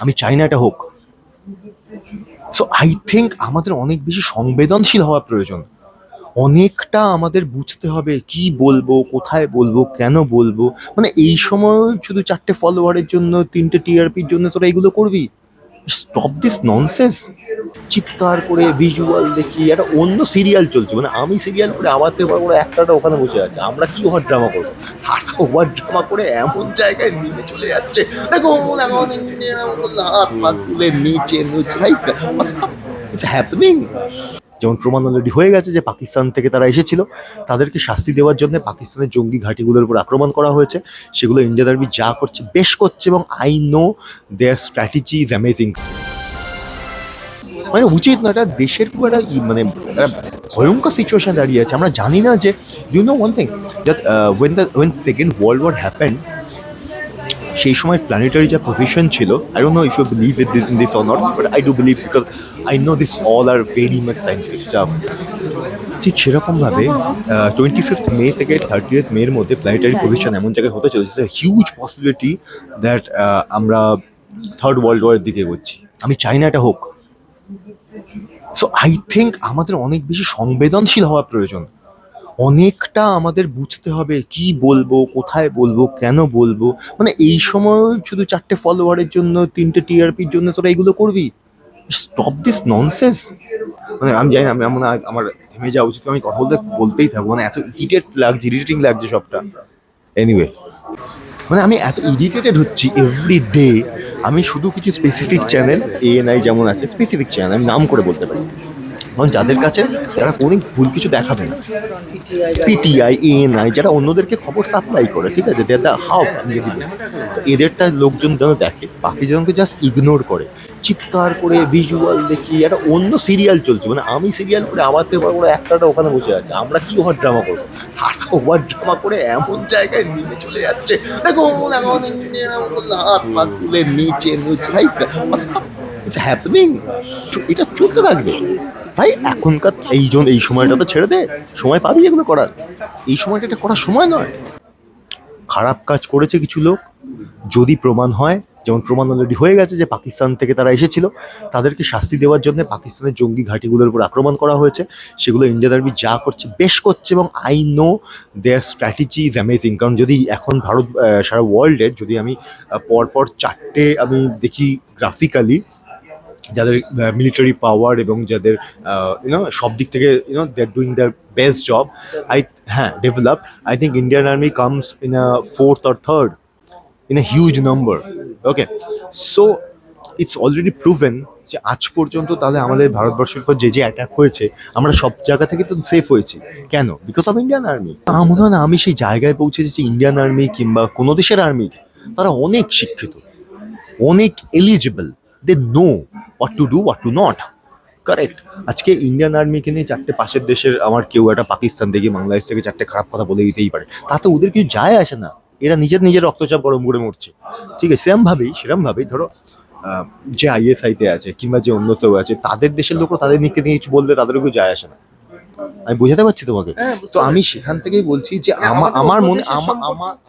আমি চাই না এটা হোক। সো আই থিঙ্ক আমাদের অনেক বেশি সংবেদনশীল হওয়া প্রয়োজন। অনেকটা আমাদের বুঝতে হবে কি বলব, কোথায় বলব, কেন বলব। মানে এই সময় শুধু চারটে ফলোয়ারের জন্য, তিনটে টিআরপির জন্য তোরা এগুলো করবি? স্টপ দিস ননসেন্স চিৎকার করে ভিজুয়াল দেখি, একটা অন্য সিরিয়াল চলছে। মানে আমি সিরিয়াল করে আমার থেকে বড় বড় একটাটা ওখানে বসে আছে। আমরা কি ওভার ড্রামা করব? তারা ওভার ড্রামা করে এমন জায়গায় নেমে চলে যাচ্ছে। দেখো হাত পা তুলে নিচে নিচে রাইট হ্যাপনিং যেমন প্রমাণ অলরেডি হয়ে গেছে যে পাকিস্তান থেকে তারা এসেছিল, তাদেরকে শাস্তি দেওয়ার জন্য পাকিস্তানের জঙ্গি ঘাঁটিগুলোর উপর আক্রমণ করা হয়েছে। সেগুলো ইন্ডিয়ান আর্মি যা করছে, বেশ করছে এবং I know their strategy is amazing মানে উচিত না এটা দেশের খুব একটা মানে ভয়ঙ্কর সিচুয়েশন দাঁড়িয়ে আছে। আমরা জানি না যে you know one thing that when the when second world war happen সেই সময় প্ল্যানেটারি যা পজিশন ছিল I don't know if you believe it this in this or not but I do believe because I know this all are very much scientific stuff ঠিক সেরকমভাবে twenty fifth May থেকে thirtieth মের মধ্যে planetary position এমন জায়গায় হতে চলেছে huge possibility that আমরা থার্ড ওয়ার্ল্ড ওয়ারের দিকে এগোচ্ছি। আমি চাই না এটা হোক। সো আই থিঙ্ক আমাদের অনেক বেশি সংবেদনশীল হওয়া প্রয়োজন। অনেকটা আমাদের বুঝতে হবে কি বলব, কোথায় বলব, কেন বলব। মানে এই সময় শুধু চারটে ফলোয়ারের জন্য, তিনটে টিআরপির জন্য তোরা এগুলো করবি? স্টপ দিস ননসেন্স মানে আমি জানি না, আমি আমার আমার থেমে যাওয়া উচিত, আমি কথা বলতে বলতেই থাকব। মানে এত ইরিটেট লাগছে ইরিটেটিং লাগছে সবটা। এনিওয়ে মানে আমি এত ইরিটেটেড হচ্ছি এভরি ডে আমি শুধু কিছু স্পেসিফিক চ্যানেল এএনআই যেমন আছে স্পেসিফিক চ্যানেল আমি নাম করে বলতে পারি। কারণ যাদের কাছে তারা কোনো ভুল কিছু দেখাবে না পিটিআই এএনআই যারা অন্যদেরকে খবর সাপ্লাই করে ঠিক আছে দেয়ার দ্য হাউ আমি তো এদেরটা লোকজন যেন দেখে বাকি জনকে জাস্ট ইগনোর করে চিৎকার করে ভিজুয়াল দেখি একটা অন্য সিরিয়াল চলছে মানে আমি সিরিয়াল করে আমার থেকে বড় একটাটা ওখানে বসে আছে আমরা কি ওভার ড্রামা করব তারা ওভার ড্রামা করে এমন জায়গায় নেমে চলে যাচ্ছে দেখো হাত হাত তুলে নিচে নিচে ভাই হ্যাপনিং এটা চলতে থাকবে। ভাই, এখনকার এই জন, এই সময়টা তো ছেড়ে দে। সময় পাবি এগুলো করার। এই সময়টা এটা করার সময় নয়। খারাপ কাজ করেছে কিছু লোক। যদি প্রমাণ হয়, যেমন প্রমাণ অলরেডি হয়ে গেছে যে পাকিস্তান থেকে তারা এসেছিল, তাদেরকে শাস্তি দেওয়ার জন্য পাকিস্তানের জঙ্গি ঘাঁটিগুলোর উপর আক্রমণ করা হয়েছে। সেগুলো ইন্ডিয়ান আর্মি যা করছে, বেশ করছে এবং I know their strategy is amazing কারণ যদি এখন ভারত সারা ওয়ার্ল্ডের যদি আমি পরপর চারটে আমি দেখি গ্রাফিক্যালি যাদের মিলিটারি পাওয়ার এবং যাদের ইউনো সব দিক থেকে you know they are doing their best job I হ্যাঁ develop I think Indian army comes in a fourth or third in a huge number okay so it's already proven যে আজ পর্যন্ত তাহলে আমাদের ভারতবর্ষের উপর যে যে অ্যাটাক হয়েছে, আমরা সব জায়গা থেকে তো সেফ হয়েছি। কেন? বিকজ অফ ইন্ডিয়ান আর্মি আমার মনে হয় না, আমি সেই জায়গায় পৌঁছেছি ইন্ডিয়ান আর্মি কিংবা কোনো দেশের আর্মি তারা অনেক শিক্ষিত, অনেক eligible they know what to do what to not correct আজকে ইন্ডিয়ান আর্মিকে নিয়ে চারটে পাশের দেশের আমার কেউ একটা পাকিস্তান থেকে বাংলাদেশ থেকে চারটে খারাপ কথা বলে দিতেই পারে। তাতে ওদের কিছু যায় আসে না। এরা নিজের নিজের রক্তচাপ গরম করে মরছে। ঠিক আছে, সেরমভাবেই সেরমভাবেই ধরো যে আইএসআইতে আছে কিংবা যে অন্যতেও আছে, তাদের দেশের লোকও তাদের নিকে নিয়ে কিছু বললে তাদেরও কেউ যায় আসে না। আমি বোঝাতে পারছি তোমাকে। হ্যাঁ, তো আমি সেখান থেকেই বলছি যে মানে আমার মনে আমার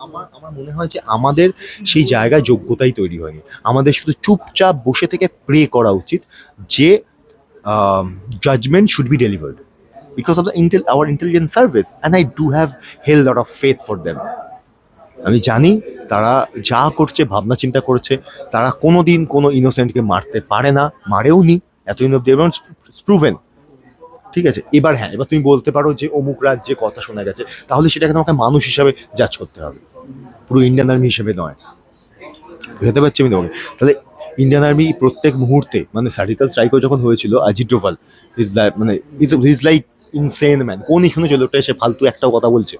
আমার আমার মনে হয় যে আমাদের সেই জায়গায় যোগ্যতাই তৈরি হয়নি। আমাদের শুধু চুপচাপ বসে থেকে প্রে করা উচিত যে judgement should be delivered because of the intel our intelligence service and I do have hell lot of faith for them আমি জানি তারা যা করছে ভাবনা চিন্তা করছে তারা কোনো দিন কোনো ইনোসেন্টকে মারতে পারে না মারেও নি এতদিন অব্দি এবং প্রুভেন ঠিক আছে? এবার হ্যাঁ এবার তুমি বলতে পারো যে অমুক রাজ্যে কথা শোনা গেছে তাহলে সেটাকে তোমাকে মানুষ হিসাবে জাজ করতে হবে। পুরো ইন্ডিয়ান আর্মি হিসেবে নয়। বুঝতে পারছি আমি তোমাকে? তাহলে ইন্ডিয়ান আর্মি প্রত্যেক মুহূর্তে মানে সার্জিক্যাল স্ট্রাইকও যখন হয়েছিল আজিত ডোভাল ইজ মানে is is like insane man কোন শুনেছে লোকটা এসে ফালতু একটাও কথা বলছে।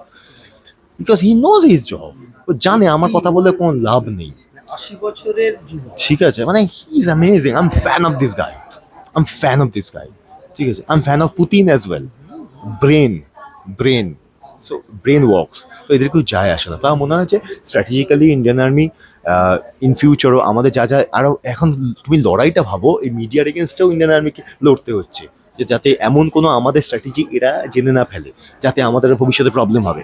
Because he knows his job ও জানে আমার কথা বলে কোনো লাভ নেই। আশি বছরের ঠিক আছে? মানে he is amazing I am fan of this guy I am fan of this guy ঠিক আছে I am fan of Putin as well brain brain so brain works তো এদের কেউ যায় আসে না। তা মনে হয় যে স্ট্র্যাটেজিক্যালি ইন্ডিয়ান আর্মি ইন ফিউচারও আমাদের যা যা আরও এখন তুমি লড়াইটা ভাবো, এই মিডিয়ার এগেনস্টেও ইন্ডিয়ান আর্মিকে লড়তে হচ্ছে। যে যাতে এমন কোনো আমাদের স্ট্র্যাটেজি এরা জেনে না ফেলে, যাতে আমাদের ভবিষ্যতে প্রবলেম হবে।